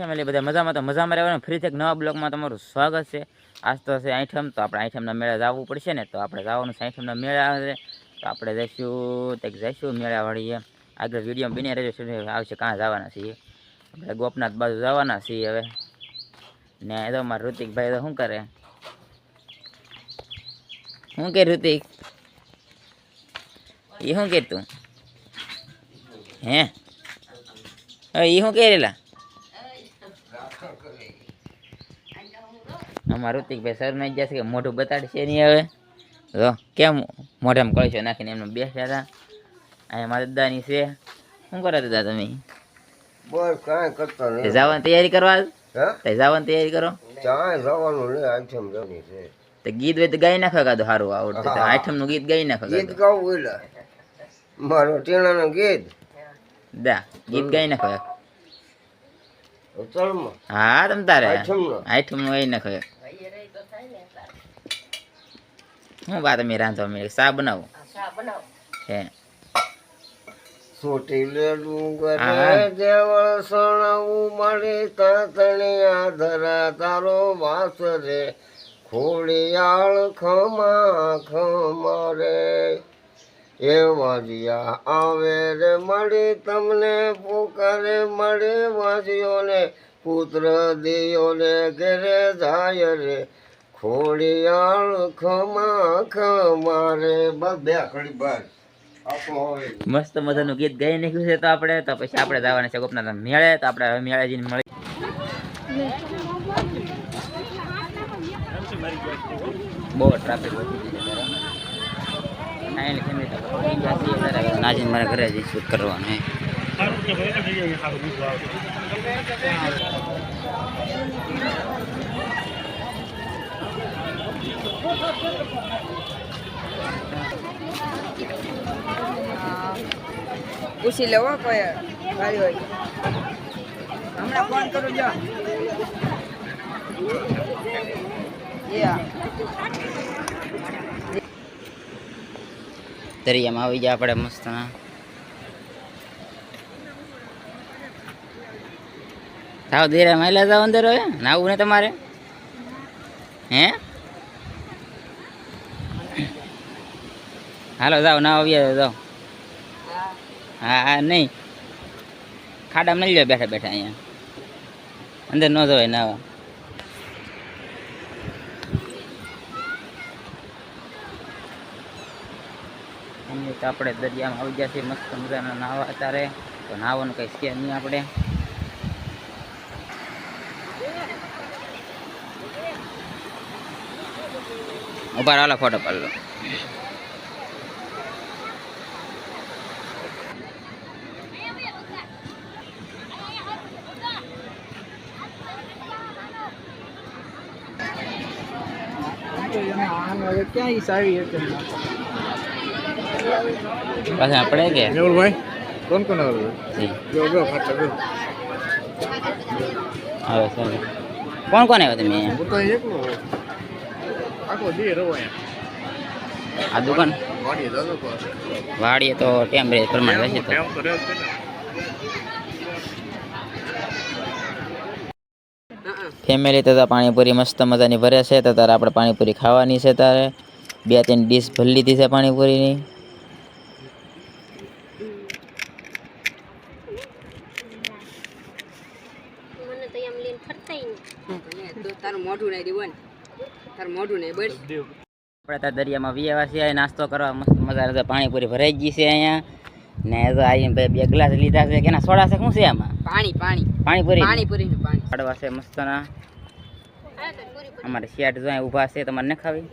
Family બધા મજામાં? તો મજામાં રહેવાનું. ફરીથી એક નવા બ્લોગમાં તમારું સ્વાગત છે. આજ તો હશે આઠમ, તો આપણે આઠમના મેળા જવું પડશે ને, તો આપણે જવાનું છે આઠમના મેળા આવે તો આપણે જઈશું કંઈક જઈશું મેળા વાળીએ. આગળ વીડિયો બની રહેજો, શું આવશે કાં જવાના છીએ. આપણે ગોપનાથ બાજુ જવાના છીએ હવે. ને એ તો મારા ઋતિકભાઈ તો શું કરે? શું કે ઋતિક? એ શું કે તું? હે? હવે એ શું કરેલા અમારું ઋતિકભાઈ સર નહીં જશે કે મોઢું બતાડશે નહીં હવે. તો કેમ મોઢામાં કળશો નાખીને એમને બેસ્યા હતા? અહીંયા મારા દાદાની છે. શું કરો દાદા તમે? બસ કાંઈ કરતા નહીં જવાની તૈયારી કરવા? હે? જવાની તૈયારી કરો? જવાનું જવાની છે. તો ગીત હોય તો ગાઈ નાખો કાદો સારું આવડતું આઠમનું ગીત ગાઈ નાખો ગીત ગાવું એટલે. મારો ટીણાનું ગીત. દા ગીત ગાઈ નાખો. હા તમ તારે. આઠમનું. ગાઈ નાખો શું વાત અમે રાંધવા મેં શા બનાવો? હે. ચોટીલે ડુંગર હા. દેવળ સણાવું મારી તાતણિયા ધરા તારો વાસ રે. ખોડિયાળ ખમા ખમરે. એ વાજિયા આવે રે મળી તમને પોકારે મળે વાજ્યોને. પુત્ર દિયોને ઘરે જાય રે. ખોડિયાળ ખમા બે મસ્ત મજાનું ગીત ગાઈ નીકળ્યું છે તો આપણે તો પછી આપણે જવાના છે ગોપનાથ મેળે તો આપણે હવે મેળે જઈને મળી બહુ ટ્રાફિક છે. નાજીને મારા ઘરે જઈ શૂટ કરવાનું. પૂછી લેવો કોઈ ગાડી હોય હમણાં ફોન કરું જો Yeah. દરિયામાં આવી ગયા આપણે મસ્ત ના થાવ ધીરે મહિલા જાવ અંદર હવે નાવું ને તમારે હે હાલો, જાઓ, ના આવ્યા જાઓ. હા હા, નહીં. ખાડામાં નહીં જાય બેઠા બેઠા અહીંયા. અંદર ન જવાય નાવા એમની તો આપણે દરિયામાં આવી ગયા છીએ, મસ્ત મજાના નાવા અત્યારે. તો નાવાનું કંઈ છે નહીં આપણે. ઊભા રાલા ફોટો પાડી પાછા આપણે કે? મેહુલભાઈ કોણ કોણ આવે? જી. જો ખાતા જો. હવે સર કોણ કોણ આવ્યો તમે હું તો એકલો આખો દી રહો આ દુકાન? વાડીએ તો ટેમ રહે પ્રમાણે રહેશે તો એમ તો રહે જ છે ને ફેમિલી તથા પાણીપુરી મસ્ત મજાની ભરે છે તો તારે આપણે પાણીપુરી ખાવાની છે તારે. બે ત્રણ ડીશ ભરી લીધી છે પાણીપુરીની. મને તો એમ લઈને ફરતાય નહીં. તો તારું મોઢું નહીં દીવન તારું મોઢું નહીં બસ આપણે ત્યાં દરિયામાં વિયાવા છીએ નાસ્તો કરવા મસ્ત મજા પાણીપુરી ભરાઈ ગઈ છે અહીંયા. ને તો આવીને ભાઈ બે ગ્લાસ લીધા છે કે ના સોડા છે શું છે આમાં? પાણી પાણી. પાણીપુરી? પાણીપુરીનું પાણી. પાડવા છે મસ્તના. હા તો પૂરી અમારે શેઠ જો અહીં ઊભા છે તમારે ન ખાવી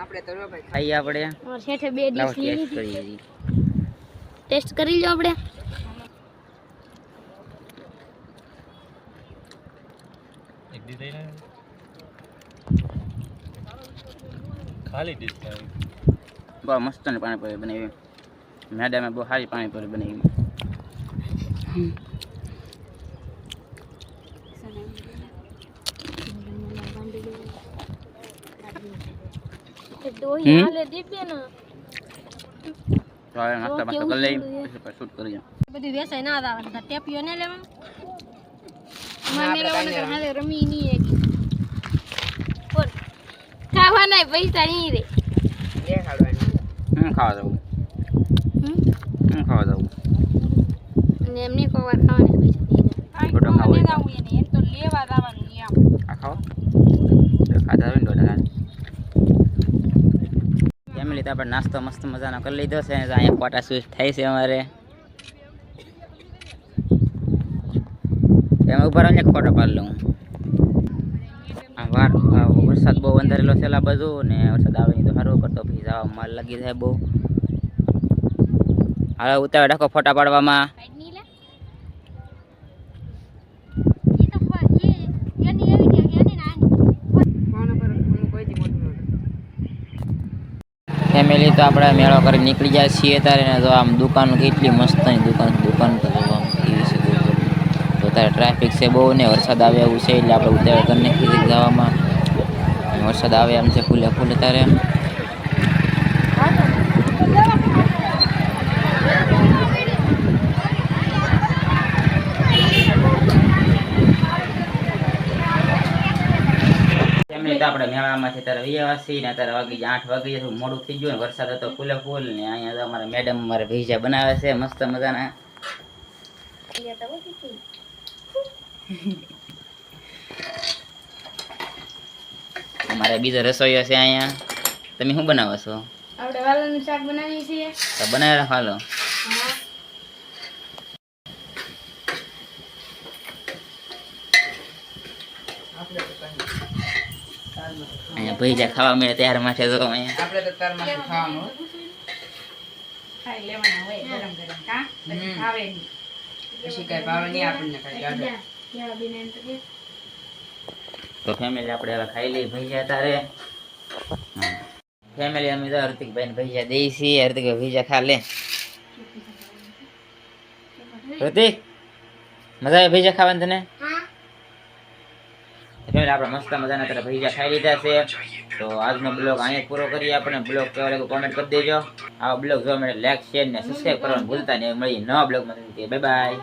આપણે તો રો ભાઈ. ખાઈએ આપણે. અમારે શેઠે બે લાવો ડીશ લઈ ટેસ્ટ લીધી. કરીએ ટેસ્ટ કરી લો આપણે. ખાલી ડીશ બહુ મસ્ત ને પાણીપુરી બનાવી. મેડમે બહુ સારી પાણીપુરી બનાવી. ડોહી હમ? હાલે દીપે ને તો હવે નાસ્તા બાસ્તા કરી લઈ પછી શૂટ કરીએ. બધું વેસાય ના આવે ટેપીઓ ને લેવાનું. રમી નહીં ખાવાના પૈસા નહીં રે. ખાવા જવું. હું ખાવા જવું ને એમને કોઈ વાર ખાવાના પૈસા ખાવો. આ ખાધા ને ફેમિલી તો આપણે નાસ્તો મસ્ત મજાનો કરી લીધો છે. અહીંયા ફોટા શૂટ થાય છે અમારે. એમાં ઊભા રહીને ફોટો પાડી લઉં. વાર વરસાદ બહુ અંધારેલો છે બધું બાજુ ને વરસાદ આવે તો સારું કરતો પછી જવા માલ લાગી જાય બહુ. હાલો ઉતાવળ રાખો ફોટા પાડવામાં ફેમિલી તો આપણે મેળો કરી નીકળી જાય છીએ ત્યારે ને તો આમ દુકાન કેટલી મસ્ત દુકાન દુકાન તો એવી છે. તો ત્યારે ટ્રાફિક છે બહુ ને વરસાદ આવે એવું છે એટલે આપણે ઉતાવળ કરી નાખી જવામાં વરસાદ આવે એમ છે, ફૂલે ફૂલે ત્યારે ફેમિલી તો આપણે મેળામાંથી ત્યારે વ્યવાસી ને અત્યારે વાગી આઠ વાગી ગયા મોડું થઈ ગયું ને વરસાદ હતો ફૂલે ફૂલ ને અહીંયા તો અમારા મેડમ અમારા ભીજા બનાવે છે મસ્ત મજાના. અમારે બીજો રસોઈયો છે અહીંયા. તમે શું બનાવો છો? આપણે વાલનું શાક બનાવીએ છીએ. તો બનાવી રાખો હાલો. અહીંયા ભજીયા ખાવા મળે ત્યાર માટે તો અહીંયા. આપણે તો તરમાંથી ખાવાનું. હોય. ખાઈ લેવાના હોય ગરમ ગરમ. કા? પછી હમ. ખાવે નહીં. પછી કાંઈ ભાવે નહીં આપણને કાંઈ જાડો. યા બેન એમ તો કે. તો ફેમિલી આપણે હવે ખાઈ લઈ ભજીયા તારે ફેમિલી અમે તો હાર્દિકભાઈ ને ભજીયા દઈ છીએ. હાર્દિકભાઈ ભજીયા ખા લે. ઋતિક મજા આવે ભજીયા ખાવાની તને? ફેમિલી આપણે મસ્ત મજાના તારે ભજીયા ખાઈ લીધા છે. તો આજનો બ્લોગ અહીંયા પૂરો કરીએ આપણે. બ્લોગ કેવા લાગે કોમેન્ટ કરી દેજો. આ બ્લોગ જોવા માટે લાઈક શેર ને સબસ્ક્રાઈબ કરવાનું ભૂલતા નહીં. મળી નવા બ્લોગમાં. Bye bye